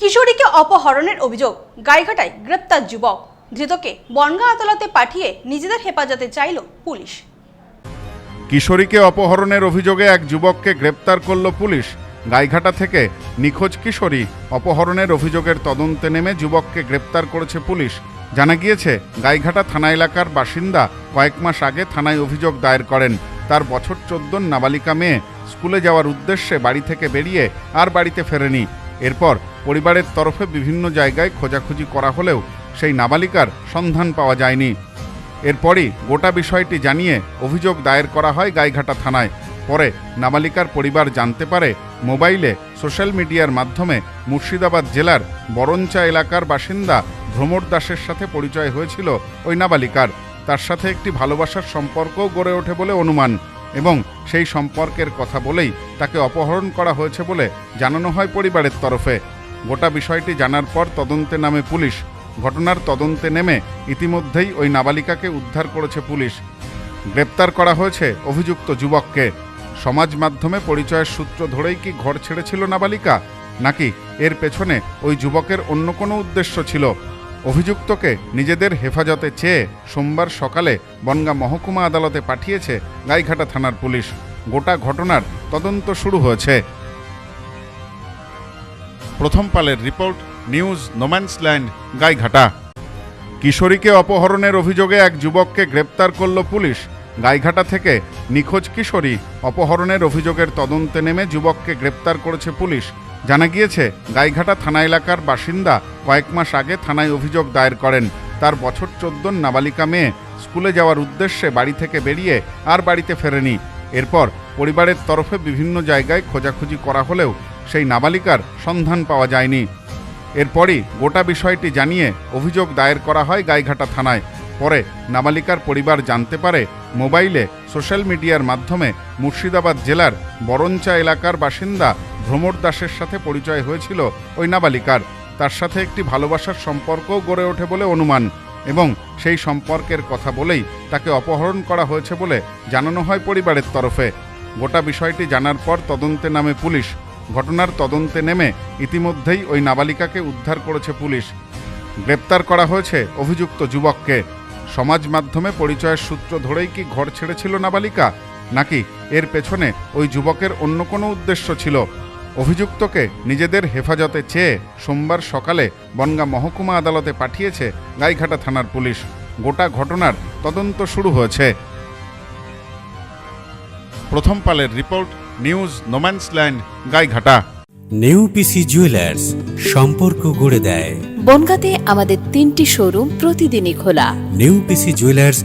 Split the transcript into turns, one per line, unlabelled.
কিশোরীকে অপহরণের অভিযোগ। গাইঘাটায় গ্রেপ্তার যুবক। ধৃতকে বনগাঁ আদালতে পাঠিয়ে নিজেদের হেফাজতে চাইল পুলিশ।
কিশোরীকে অপহরণের অভিযোগে এক যুবককে গ্রেপ্তার করল পুলিশ। গাইঘাটা থেকে নিখোঁজ কিশোরী অপহরণের অভিযোগের তদন্তে নেমে যুবককে গ্রেপ্তার করেছে পুলিশ। জানা গিয়েছে, গাইঘাটা থানা এলাকার বাসিন্দা কয়েক মাস আগে থানায় অভিযোগ দায়ের করেন। তার বছর চোদ্দোর নাবালিকা মেয়ে স্কুলে যাওয়ার উদ্দেশ্যে বাড়ি থেকে বেরিয়ে আর বাড়িতে ফেরেনি। এরপর পরিবারের তরফে বিভিন্ন জায়গায় খোঁজাখুঁজি করা হলেও সেই নাবালিকার সন্ধান পাওয়া যায়নি। এরপরই গোটা বিষয়টি জানিয়ে অভিযোগ দায়ের করা হয় গাইঘাটা থানায়। পরে নাবালিকার পরিবার জানতে পারে মোবাইলে সোশ্যাল মিডিয়ার মাধ্যমে মুর্শিদাবাদ জেলার বরঞ্চা এলাকার বাসিন্দা ভ্রমর দাসের সাথে পরিচয় হয়েছিল ওই নাবালিকার। তার সাথে একটি ভালোবাসার সম্পর্কও গড়ে ওঠে বলে অনুমান। এবং সেই সম্পর্কের কথা বলেই তাকে অপহরণ করা হয়েছে বলে জানানো হয় পরিবারের তরফে। গোটা বিষয়টি জানার পর তদন্তে নামে পুলিশ। ঘটনার তদন্তে নেমে ইতিমধ্যেই ওই নাবালিকাকে উদ্ধার করেছে পুলিশ। গ্রেপ্তার করা হয়েছে অভিযুক্ত যুবককে। সমাজ মাধ্যমে পরিচয়ের সূত্র ধরেই কি ঘর ছেড়েছিল নাবালিকা? নাকি এর পেছনে ওই যুবকের অন্য কোনো উদ্দেশ্য ছিল? অভিযুক্তকে নিজেদের হেফাজতে চেয়ে সোমবার সকালে বনগাঁ মহকুমা আদালতে পাঠিয়েছে গাইঘাটা থানার পুলিশ। গোটা ঘটনার তদন্ত শুরু হয়েছে। প্রথম পালের রিপোর্ট, নিউজ নোম্যান্সল্যান্ড গাইঘাটা। কিশোরীকে অপহরণের অভিযোগে এক যুবককে গ্রেপ্তার করল পুলিশ। গাইঘাটা থেকে নিখোঁজ কিশোরী অপহরণের অভিযোগের তদন্তে নেমে যুবককে গ্রেপ্তার করেছে পুলিশ। জানা গিয়েছে, গাইঘাটা থানা এলাকার বাসিন্দা কয়েক মাস আগে থানায় অভিযোগ দায়ের করেন। তার বছর চোদ্দোর নাবালিকা মেয়ে স্কুলে যাওয়ার উদ্দেশ্যে বাড়ি থেকে বেরিয়ে আর বাড়িতে ফেরেনি। এরপর পরিবারের তরফে বিভিন্ন জায়গায় খোঁজাখুঁজি করা হলেও সেই নাবালিকার সন্ধান পাওয়া যায়নি। এরপরই গোটা বিষয়টি জানিয়ে অভিযোগ দায়ের করা হয় গাইঘাটা থানায়। পরে নাবালিকার পরিবার জানতে পারে, মোবাইলে সোশ্যাল মিডিয়ার মাধ্যমে মুর্শিদাবাদ জেলার বরঞ্চা এলাকার বাসিন্দা ভ্রমর দাসের সাথে পরিচয় হয়েছিল ওই নাবালিকার। তার সাথে একটি ভালোবাসার সম্পর্কও গড়ে ওঠে বলে অনুমান এবং সেই সম্পর্কের কথা বলেই তাকে অপহরণ করা হয়েছে বলে জানানো হয় পরিবারের তরফে। গোটা বিষয়টি জানার পর তদন্তে নামে পুলিশ। ঘটনার তদন্তে নেমে ইতিমধ্যেই ওই নাবালিকাকে উদ্ধার করেছে পুলিশ। গ্রেপ্তার করা হয়েছে অভিযুক্ত যুবককে। সমাজ মাধ্যমে পরিচয়ের সূত্র ধরেই কি ঘর ছেড়েছিল নাবালিকা? নাকি এর পেছনে ওই যুবকের অন্য কোনো উদ্দেশ্য ছিল? অভিযুক্তকে নিজেদের হেফাজতে চেয়ে সোমবার সকালে বনগাঁ মহকুমা আদালতে পাঠিয়েছে গাইঘাটা থানার পুলিশ। গোটা ঘটনার তদন্ত শুরু হয়েছে। প্রথম পালের report news no man's land Gaighata.
New PC jewellers সম্পর্ক গড়ে দেয়।
বনগাঁতে আমাদের তিনটি শোরুম প্রতিদিনই খোলা।
নেউপিসি জুয়েলার্স